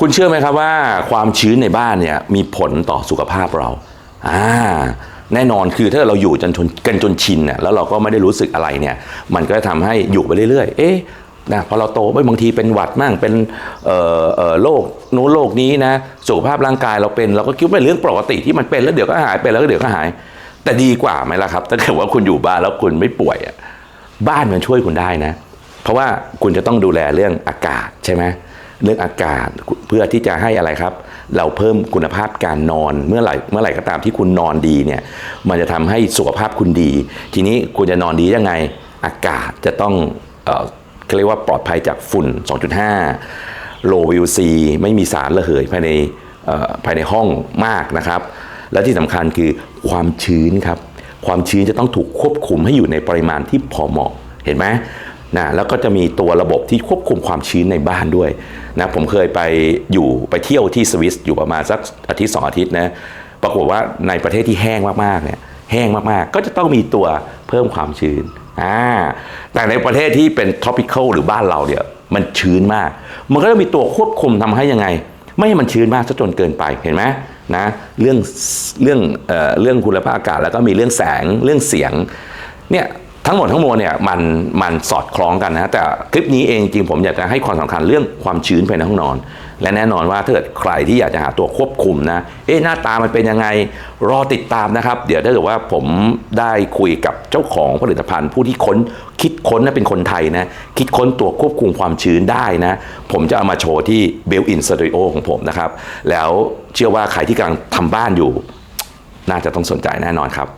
คุณเชื่อไหมครับว่าความชื้นในบ้านเนี่ยมีผลต่อสุขภาพเราอ่าแน่นอนคือถ้าเราอยู่จนชนกันจนชินเนี่ยแล้วเราก็ไม่ได้รู้สึกอะไรเนี่ย มันก็จะทำให้อยู่ไปเรื่อยๆ เอ๊ะนะพอเราโตไปบางทีเป็นหวัดมั่งเป็นเอ่อเอ่อโรคนู้นโรคนี้นะสุขภาพร่างกายเราเป็น เราก็คิดว่าเป็นเรื่องปกติที่มันเป็นแล้วเดี๋ยวก็หายเป็นแล้วก็เดี๋ยวก็หาย แต่ดีกว่าไหมล่ะครับ ถ้าเกิดว่าคุณอยู่บ้านแล้วคุณไม่ป่วยอะบ้านมันช่วยคุณได้นะ เพราะว่าคุณจะต้องดูแลเรื่องอากาศใช่ไหม เรื่องอากาศเพื่อที่จะให้อะไรครับ เราเพิ่มคุณภาพการนอนเมื่อไหร่เมื่อไหร่ก็ตามที่คุณนอนดีเนี่ยมันจะทำให้สุขภาพคุณดี ทีนี้คุณจะนอนดียังไงอากาศจะต้องเออเขาเรียกว่าปลอดภัยจากฝุ่น 2.5 low VOC ไม่มีสารระเหยภายในภายในห้องมากนะครับ และที่สำคัญคือความชื้นครับ ความชื้นจะต้องถูกควบคุมให้อยู่ในปริมาณที่พอเหมาะ เห็นไหม นะแล้วก็จะมีตัวระบบที่ควบคุมความชื้นในบ้านด้วยนะผมเคยไปอยู่ไปเที่ยวที่สวิสอยู่ประมาณสักอาทิตย์สองอาทิตย์นะปรากฏว่าในประเทศที่แห้งมากๆเนี่ยแห้งมากๆ ก็จะต้องมีตัวเพิ่มความชื้นอ่าแต่ในประเทศที่เป็น tropical หรือบ้านเราเนี่ยมันชื้นมาก มันก็จะมีตัวควบคุมทำให้ยังไง ไม่ให้มันชื้นมากซะจนเกินไปเห็นไหมนะเรื่องเรื่องเอ่อเรื่องคุณภาพอากาศแล้วก็มีเรื่องแสงเรื่องเสียงเนี่ย ทั้งหมดทั้งมวลเนี่ยมันมันสอดคล้องกันนะแต่คลิปนี้เองจริงผมอยากจะให้ความสำคัญเรื่องความชื้นภายในห้องนอน และแน่นอนว่าถ้าเกิดใครที่อยากจะหาตัวควบคุมนะเอ๊ะหน้าตามันเป็นยังไงรอติดตามนะครับ เดี๋ยวถ้าเกิดว่าผมได้คุยกับเจ้าของผลิตภัณฑ์ ผู้ที่ค้นคิดค้นนะเป็นคนไทยนะคิดค้นตัวควบคุมความชื้นได้นะ ผมจะเอามาโชว์ที่เบลอินสตูดิโอของผมนะครับ แล้วเชื่อว่าใครที่กำลังทำบ้านอยู่ น่าจะต้องสนใจแน่นอนครับ